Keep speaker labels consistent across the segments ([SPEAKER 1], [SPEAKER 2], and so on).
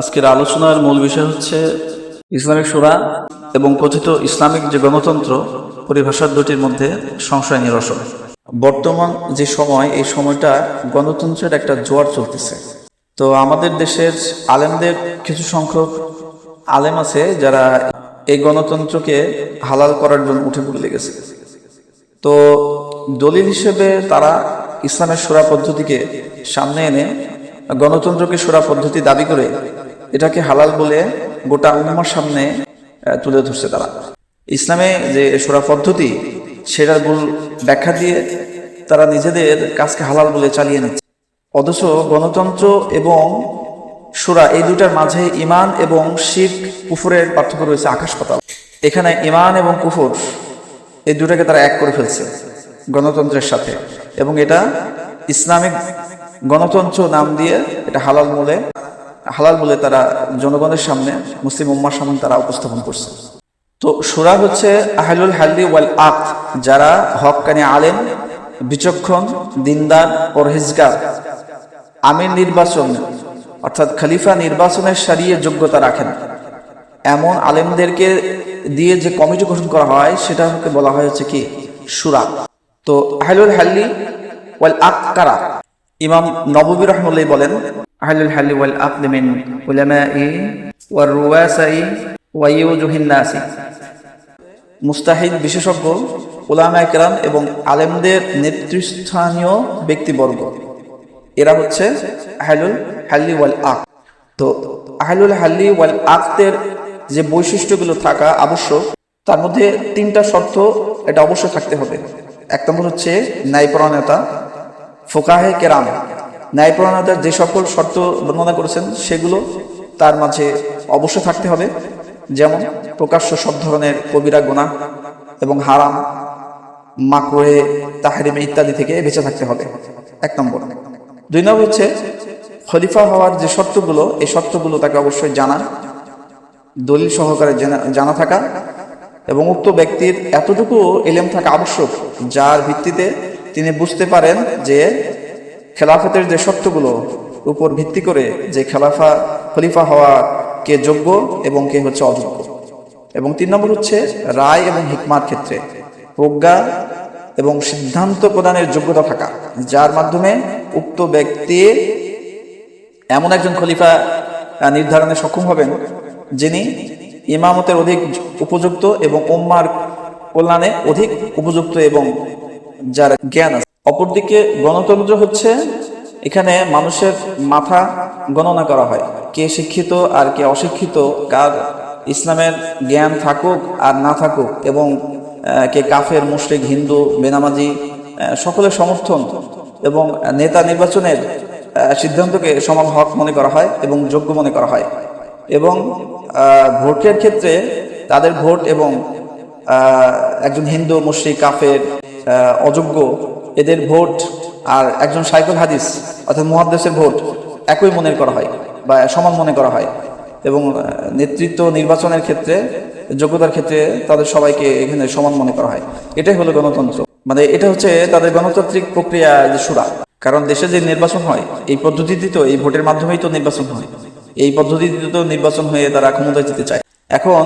[SPEAKER 1] আজকের আলোচনার মূল বিষয় হচ্ছে ইসলামিক সুরা এবং কথিত ইসলামিক যে গণতন্ত্র, পরিভাষার দুটির মধ্যে সংশয় নিরসন। বর্তমান যে সময়, এই সময়টা গণতন্ত্রের একটা জোয়ার চলতেছে। তো আমাদের দেশের আলেমদের কিছু সংখ্যক আলেম আছে যারা এই গণতন্ত্রকে হালাল করার জন্য উঠে পড়ে লেগেছে। তো দলিল হিসেবে তারা ইসলামের সুরা পদ্ধতিকে সামনে এনে গণতন্ত্রকে সুরা পদ্ধতি দাবি করে এটাকে হালাল বলে গোটা উম্মার সামনে তুলে ধরছে তারা। ইসলামে যে সুরা পদ্ধতি, সেটার ভুল ব্যাখ্যা দিয়ে তারা নিজেদের কাজকে হালাল বলে চালিয়ে নিচ্ছে। অথচ গণতন্ত্র এবং সুরা এই দুটার মাঝে ইমান এবং শিখ কুফুরের পার্থক্য রয়েছে আকাশ পাতাল। এখানে ইমান এবং কুফুর এই দুটাকে তারা এক করে ফেলছে গণতন্ত্রের সাথে। এবং এটা ইসলামিক গণতন্ত্র নাম দিয়ে এটা হালাল বলে হালাল বলে তারা জনগণের সামনে, মুসলিম উম্মার সামনে তারা উপস্থাপন করছে। তো সুরা হচ্ছে আহলুল হাল্লি ওয়াল আক যারা হকানি আলেম, বিচক্ষণ, দিনদার, পরহেজগার। আমির নির্বাচন, অর্থাৎ খলিফা নির্বাচনের সারিয়ে যোগ্যতা রাখেন। এমন আলেমদেরকে দিয়ে যে কমিটি গঠন করা হয়, সেটাকে বলা হয় হচ্ছে কি? সুরা তো আহলুল হাল্লি ওয়াল আক কারা? ইমাম নববী রহমুল্লাহ বলেন আকদ মিন উলামাই ওয়ার রুওয়াসাই ওয়া ইউজুহিন নাসি মুস্তাহিদ বিশেষজ্ঞ, উলামায়ে কেরাম এবং আলেমদের নেতৃস্থানীয় ব্যক্তিবর্গ। এরা হচ্ছে আহলুল হাল্লি ওয়াল আক। তো আহলুল হাল্লি ওয়াল আকদের যে বৈশিষ্ট্যগুলো থাকা আবশ্যক, তার মধ্যে তিনটা শর্ত এটা অবশ্যই থাকতে হবে। এক নম্বর হচ্ছে ন্যায়পরায়ণতা, ফোকাহে কেরাম। ন্যায়পরায়ণতার যে সকল শর্ত বর্ণনা করেছেন, সেগুলো তার মাঝে অবশ্য থাকতে হবে। যেমন প্রকাশ্য সব ধরনের কবিরা গোনা এবং হারাম, মাকড়ে, তাহারিমে ইত্যাদি থেকে বেঁচে থাকতে হবে। এক নম্বর। দুই নম্বর হচ্ছে, খলিফা হওয়ার যে শর্তগুলো, এই শর্তগুলো তাকে অবশ্যই জানা দলিল সহকারে জানা থাকা এবং উক্ত ব্যক্তির এতটুকু এলেম থাকা আবশ্যক, যার ভিত্তিতে তিনি বুঝতে পারেন যে খেলাফতের যে শর্তগুলো উপর ভিত্তি করে যে খেলাফা খলিফা হওয়া কে যোগ্য এবং কে হচ্ছে অযোগ্য। এবং তিন নম্বর হচ্ছে রায় এবং হিকমার ক্ষেত্রে প্রজ্ঞা এবং সিদ্ধান্ত প্রদানের যোগ্যতা থাকা, যার মাধ্যমে উক্ত ব্যক্তি এমন একজন খলিফা নির্ধারণে সক্ষম হবেন যিনি ইমামতের অধিক উপযুক্ত এবং ওম্মার কল্যাণে অধিক উপযুক্ত এবং যার জ্ঞান অপরদিকে গণতন্ত্র হচ্ছে এখানে মানুষের মাথা গণনা করা হয়। কে শিক্ষিত আর কে অশিক্ষিত, কার ইসলামের জ্ঞান থাকুক আর না থাকুক এবং কে কাফের, মুশরিক, হিন্দু, বেনামাজি সকলের সমর্থন এবং নেতা নির্বাচনের সিদ্ধান্তকে সমান হক মনে করা হয় এবং যোগ্য মনে করা হয়। এবং ভোটের ক্ষেত্রে তাদের ভোট এবং একজন হিন্দু, মুশরিক, কাফের অযোগ্য এদের ভোট আর একজন সাইকুল হাদিস অর্থাৎ মুহাদ্দেসের ভোট একই মনে করা হয় বা সমান মনে করা হয় এবং নেতৃত্ব নির্বাচনের ক্ষেত্রে, যোগ্যতার ক্ষেত্রে তাদের সবাইকে এখানে সমান মনে করা হয়। এটাই হলো গণতন্ত্র। মানে এটা হচ্ছে তাদের গণতান্ত্রিক প্রক্রিয়া যে সুরা। কারণ দেশে যে নির্বাচন হয়, এই পদ্ধতিতে তো এই ভোটের মাধ্যমেই তো নির্বাচন হয়। এই পদ্ধতিতে তো নির্বাচন হয়ে তারা ক্ষমতায় যেতে চায়। এখন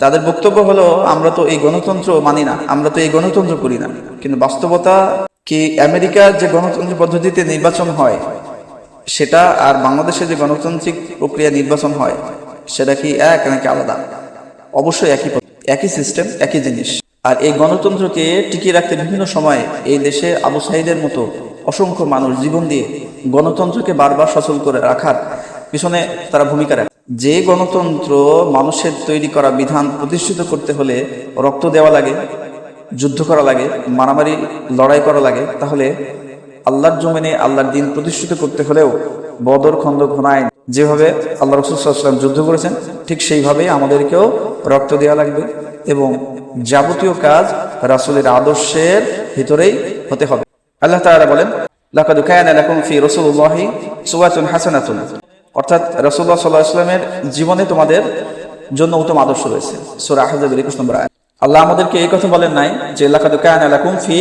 [SPEAKER 1] তাদের বক্তব্য হলো, আমরা তো এই গণতন্ত্র মানি না, আমরা তো এই গণতন্ত্র করি না। কিন্তু বাস্তবতা কি আমেরিকার যে গণতন্ত্র পদ্ধতিতে নির্বাচন হয়, সেটা আর বাংলাদেশে যে গণতান্ত্রিক প্রক্রিয়া নির্বাচন হয়, সেটা কি এক নাকি আলাদা? অবশ্যই একই একই সিস্টেম একই জিনিস। আর এই গণতন্ত্রকে টিকিয়ে রাখতে বিভিন্ন সময়ে এই দেশে আবু সাইদের মতো অসংখ্য মানুষ জীবন দিয়ে গণতন্ত্রকে বারবার সচল করে রাখার পিছনে তারা ভূমিকা রাখে। যে গণতন্ত্র মানুষের তৈরি করা বিধান প্রতিষ্ঠিত করতে হলে রক্ত দেওয়া লাগে, যুদ্ধ করা লাগে, মারামারি লড়াই করা লাগে, তাহলে আল্লাহর জমিনে আল্লাহর দিন প্রতিষ্ঠিত করতে হলেও বদর খন্দ ঘনায় যেভাবে আল্লাহ রসুলাম যুদ্ধ করেছেন, ঠিক সেইভাবেই আমাদেরকেও রক্ত দেওয়া লাগবে এবং যাবতীয় কাজ রাসূলের আদর্শের ভিতরেই হতে হবে। আল্লাহ তাআলা বলেন, লাকাদ কায়ানা লাকুম ফি রাসূলিল্লাহি সুওয়াতুন হাসানাতুন। অর্থাৎ রাসূলুল্লাহ সাল্লাল্লাহু আলাইহি ওয়াসাল্লামের জীবনে তোমাদের জন্য উত্তম আদর্শ রয়েছে। সূরা 21 নম্বর আয়াত। আল্লাহ আমাদেরকে এই কথা বলেন নাই যে, লাকাদ ফি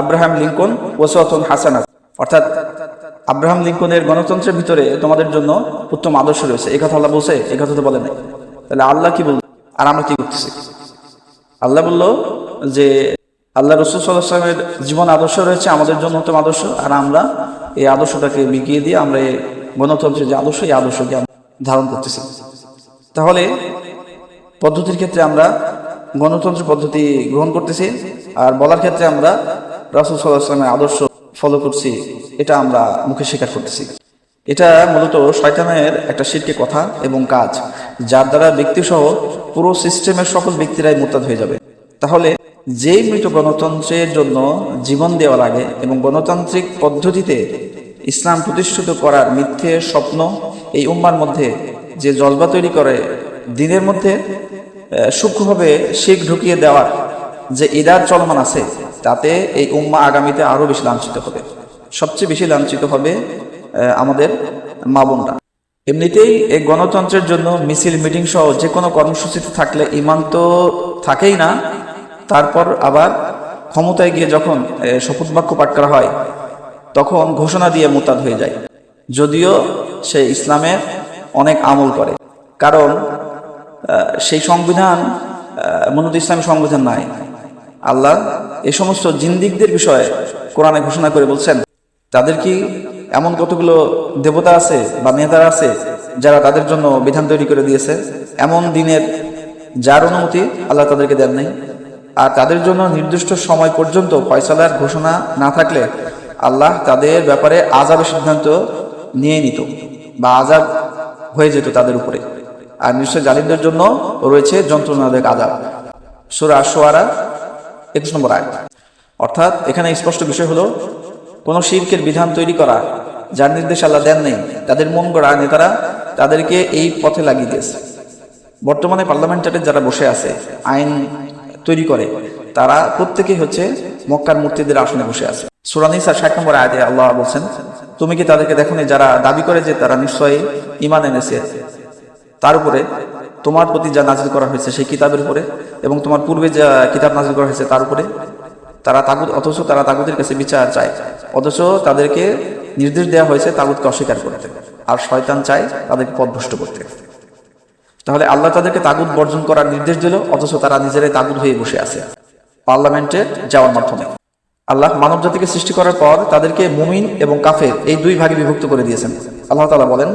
[SPEAKER 1] আব্রাহাম লিঙ্কন ওয়াসওয়াতুন হাসানাত। অর্থাৎ আব্রাহাম লিঙ্কনের গণতন্ত্রের ভিতরে তোমাদের জন্য উত্তম আদর্শ রয়েছে। এই কথা আল্লাহ বলছে, এই কথা তো বলে নাই। তাহলে আল্লাহ কি বল আর আমরা কি করতেছি? আল্লাহ বলল যে, আল্লাহ রসুল সাল্লামের জীবন আদর্শ রয়েছে, আমাদের জন্য উত্তম আদর্শ। আর আমরা এই আদর্শটাকে বিকিয়ে দিয়ে আমরা গণতন্ত্রের যে আদর্শ, এই আদর্শকে ধারণ করতেছি। তাহলে পদ্ধতির ক্ষেত্রে আমরা গণতন্ত্র পদ্ধতি গ্রহণ করতেছি আর বলার ক্ষেত্রে আমরা রাসুল সাল্লাহ আসলামের আদর্শ ফলো করছি, এটা আমরা মুখে স্বীকার করতেছি। এটা মূলত শয়তানের একটা শিরকে কথা এবং কাজ, যার দ্বারা ব্যক্তিসহ পুরো সিস্টেমের সকল ব্যক্তিরাই মোরতাদ হয়ে যাবে। তাহলে যেই মৃত গণতন্ত্রের জন্য জীবন দেওয়া লাগে এবং গণতান্ত্রিক পদ্ধতিতে ইসলাম প্রতিষ্ঠিত করার মিথ্যে স্বপ্ন এই উম্মার মধ্যে যে জজবা তৈরি করে, দিনের মধ্যে সূক্ষ্মভাবে শিখ ঢুকিয়ে দেওয়ার যে ইদার চলমান আছে, তাতে এই উম্মা আগামীতে আরও বেশি লাঞ্ছিত হবে। সবচেয়ে বেশি লাঞ্ছিত হবে আমাদের মা বোনরা। এমনিতেই এই গণতন্ত্রের জন্য মিছিল, মিটিং সহ যে কোনো কর্মসূচিতে থাকলে ইমান তো থাকেই না, তারপর আবার ক্ষমতায় গিয়ে যখন শপথ বাক্য পাঠ করা হয় তখন ঘোষণা দিয়ে মোতাদ হয়ে যায়। যদিও সে ইসলামের অনেক আমল করে। কারণ সেই সংবিধান মূলত ইসলামী সংবিধান নাই। আল্লাহ এ সমস্ত জিন্দিকদের বিষয়ে কোরআনে ঘোষণা করে বলছেন, তাদের কি এমন কতগুলো দেবতা আছে বা নেতারা আছে যারা তাদের জন্য বিধান তৈরি করে দিয়েছে? এমন দিনের যার অনুমতি আল্লাহ তাদেরকে দেন নাই। আর তাদের জন্য নির্দিষ্ট সময় পর্যন্ত ফয়সালার ঘোষণা না থাকলে আল্লাহ তাদের ব্যাপারে আজাবের সিদ্ধান্ত নিয়ে নিত বা আজাব হয়ে যেত তাদের উপরে। আর নিশ্চয় জালিমদের জন্য রয়েছে যন্ত্রণাদায়ক আজাব সুরা সোয়ারা একুশ নম্বর আয় অর্থাৎ এখানে স্পষ্ট বিষয় হলো, কোনো শিল্পের বিধান তৈরি করা যার নির্দেশ আল্লাহ দেন নেই, তাদের মন গড়া নেতারা তাদেরকে এই পথে লাগিয়ে দিয়েছে। বর্তমানে পার্লামেন্টারে যারা বসে আছে, আইন তৈরি করে, তারা প্রত্যেকেই হচ্ছে মক্কার মূর্তিদের আসনে বসে আছে। সুরানিসা ষাট নম্বর আয়াতে আল্লাহ বলছেন, তুমি কি তাদেরকে দেখো যারা দাবি করে যে তারা নিশ্চয়ই ইমান এনেছে? তার উপরে তোমার প্রতি যা নাজিল করা হয়েছে সেই কিতাবের উপরে এবং তোমার পূর্বে যা কিতাব নাজিল করা হয়েছে তার উপরে তারা তাগুদ অথচ তারা তাগুদের কাছে বিচার চায়। অথচ তাদেরকে নির্দেশ দেওয়া হয়েছে তাগুদকে অস্বীকার করতে। আর শয়তান চায় তাদেরকে পথভ্রষ্ট করতে। তাহলে আল্লাহ তাদেরকে তাগুদ বর্জন করার নির্দেশ দিল, অথচ তারা নিজেরাই তাগুদ হয়ে বসে আছে। পার্লামেন্টে যাওয়ার মাধ্যমে। আল্লাহ মানব জাতিকে সৃষ্টি করার পর তাদেরকে মুমিন এবং কাফের এই দুই ভাগে বিভক্ত করে দিয়েছেন। আল্লাহ তালা বলেন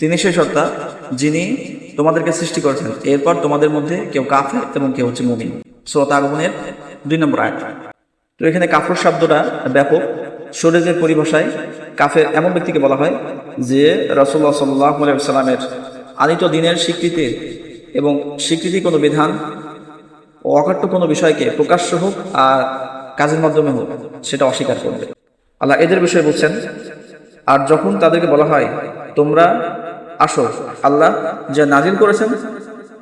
[SPEAKER 1] তিনি সেই সত্তা যিনি তোমাদেরকে সৃষ্টি করেছেন। এরপর তোমাদের মধ্যে কেউ কাফের এবং কেউ হচ্ছে মুমিন। সূরা আগমনের দুই নম্বর আয়াত। তো এখানে কাফর শব্দটা ব্যাপক। শরীরের পরিভাষায় কাফের এমন ব্যক্তিকে বলা হয় যে রসুল্লাহ সাল্লাহ সাল্লামের আনিত দিনের স্বীকৃতি এবং স্বীকৃতি কোনো বিধান ও অকাট্য কোনো বিষয়কে প্রকাশ্য হোক আর কাজের মাধ্যমে হোক, সেটা অস্বীকার করবে। আল্লাহ এদের বিষয়ে বলছেন, আর যখন তাদেরকে বলা হয়, তোমরা আসো, আল্লাহ যা নাজিল করেছেন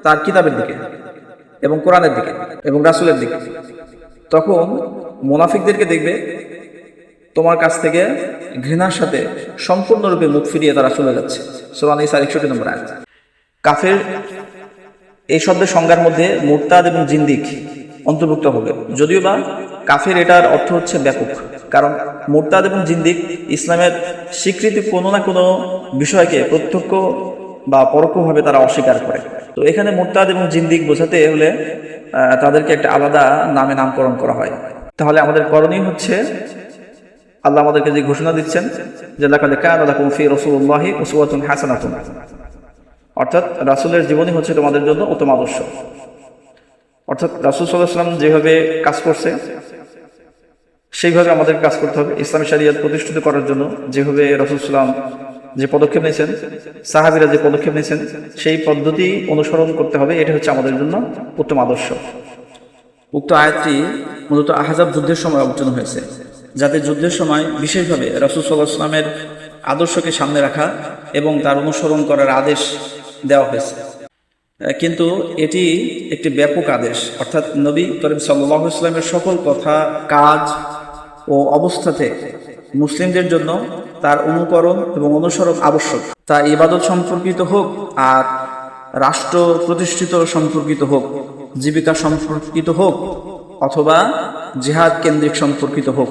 [SPEAKER 1] তার কিতাবের দিকে এবং কোরআনের দিকে এবং রাসুলের দিকে, তখন মোনাফিকদেরকে দেখবে, তোমার কাছ থেকে ঘৃণার সাথে সম্পূর্ণরূপে মুখ ফিরিয়ে তারা চলে যাচ্ছে। সোমান ইসার একষট্টি নম্বর আয়াত। কাফের এই শব্দের সংজ্ঞার মধ্যে মোরতাদ এবং জিন্দিক অন্তর্ভুক্ত হবে। যদিও বা কাফের এটার অর্থ হচ্ছে ব্যাপক, কারণ মোরতাদ এবং জিন্দিক ইসলামের স্বীকৃতি কোনো না কোনো বিষয়কে প্রত্যক্ষ বা পরোক্ষভাবে তারা অস্বীকার করে। তো এখানে মোরতাদ এবং জিন্দিক বোঝাতে হলে তাদেরকে একটা আলাদা নামে নামকরণ করা হয়। তাহলে আমাদের করণীয় হচ্ছে, আল্লাহ আমাদেরকে যে ঘোষণা দিচ্ছেন যে, লাকাদ কানা লাকুম ফি রাসূলিল্লাহি উসওয়াতুন হাসানাতুন। অর্থাৎ রাসূলের জীবনী হচ্ছে তোমাদের জন্য উত্তম আদর্শ। অর্থাৎ রাসূল সাল্লাম যেভাবে কাজ করছে, সেইভাবে আমাদের কাজ করতে হবে। ইসলামী শরিয়ত প্রতিষ্ঠিত করার জন্য যেভাবে রাসূল সাল্লাম যে পদক্ষেপ নিয়েছেন, সাহাবীরা যে পদক্ষেপ নিয়েছেন, সেই পদ্ধতি অনুসরণ করতে হবে। এটা হচ্ছে আমাদের জন্য উত্তম আদর্শ। উক্ত আয়াতটি মূলত আহাজাব যুদ্ধের সময় অবতীর্ণ হয়েছে, যাতে যুদ্ধের সময় বিশেষভাবে রাসুল সাল্লাহ সাল্লামের আদর্শকে সামনে রাখা এবং তার অনুসরণ করার আদেশ দেওয়া হয়েছে। কিন্তু এটি একটি ব্যাপক আদেশ। অর্থাৎ নবী করিম সাল্লাহ ইসলামের সকল কথা, কাজ ও অবস্থাতে মুসলিমদের জন্য তার অনুকরণ এবং অনুসরণ আবশ্যক। তা ইবাদত সম্পর্কিত হোক আর রাষ্ট্র প্রতিষ্ঠিত সম্পর্কিত হোক, জীবিকা সম্পর্কিত হোক অথবা জিহাদ কেন্দ্রিক সম্পর্কিত হোক,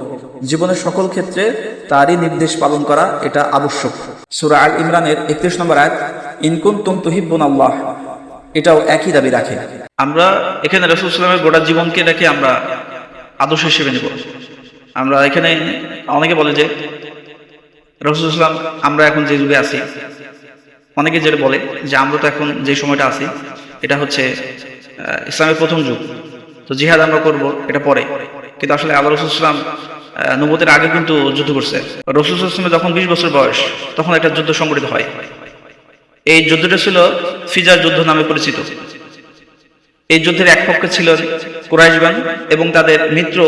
[SPEAKER 1] জীবনের সকল ক্ষেত্রে তারই নির্দেশ পালন করা এটা আবশ্যক। সুরা আল ইমরানের একত্রিশ নম্বর আয়াত ইনকুন তুম তুহিব্বুন আল্লাহ। এটাও একই দাবি রাখে। আমরা এখানে রসুল সাল্লামের গোটা জীবনকে রেখে আমরা আদর্শ হিসেবে নেব। আমরা এখানে অনেকে বলে যে, রসুল ইসলাম আমরা এখন যে যুগে আছি, অনেকে যেটা বলে যে, আমরা তো এখন যে সময়টা আছি, এটা হচ্ছে ইসলামের প্রথম যুগ। তো জিহাদ আমরা করব, এটা পরে। কিন্তু আসলে আল্লাহ রসুল ইসলাম নবতের আগে কিন্তু যুদ্ধ করছে। রসুল ইসলামের যখন বিশ বছর বয়স, তখন একটা যুদ্ধ সংগঠিত হয়। এই যুদ্ধটা ছিল ফিজার যুদ্ধ নামে পরিচিত। এই যুদ্ধের এক পক্ষে ছিল কুরাইশগণ এবং তাদের মিত্র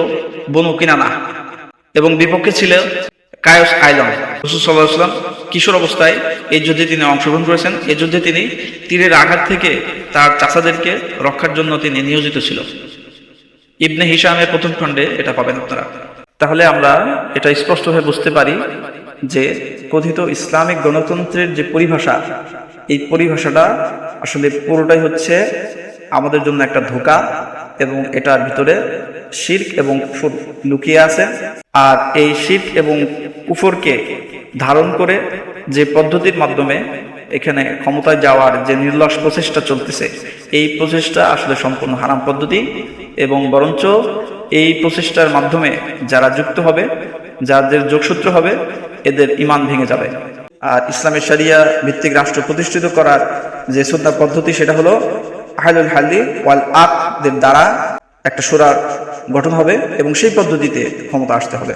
[SPEAKER 1] বনু কিনানা এবং বিপক্ষে ছিল কায়স আইলাম। রসুল সাল্লাহাম কিশোর অবস্থায় এই যুদ্ধে তিনি অংশগ্রহণ করেছেন। এই যুদ্ধে তিনি তীরের আঘাত থেকে তার চাচাদেরকে রক্ষার জন্য তিনি নিয়োজিত ছিল। ইবনে হিসামের প্রথম খণ্ডে এটা পাবেন আপনারা। তাহলে আমরা এটা স্পষ্টভাবে বুঝতে পারি যে কথিত ইসলামিক গণতন্ত্রের যে পরিভাষা এই পরিভাষাটা আসলে পুরোটাই হচ্ছে আমাদের জন্য একটা ধোকা এবং এটার ভিতরে শির্ক এবং কুফর লুকিয়ে আছে। আর এই শির্ক এবং কুফরকে ধারণ করে যে পদ্ধতির মাধ্যমে এখানে ক্ষমতায় যাওয়ার যে নির্লস প্রচেষ্টা চলতেছে, এই প্রচেষ্টা আসলে সম্পূর্ণ হারাম পদ্ধতি এবং বরঞ্চ এই প্রচেষ্টার মাধ্যমে যারা যুক্ত হবে, যাদের যোগসূত্র হবে, এদের ইমান ভেঙে যাবে। আর ইসলামের সারিয়া ভিত্তিক রাষ্ট্র প্রতিষ্ঠিত করার যে শ্রদ্ধা পদ্ধতি, সেটা হলো আহলুল হালি ওয়াল আকদের দ্বারা একটা সুরার গঠন হবে এবং সেই পদ্ধতিতে ক্ষমতা আসতে হবে।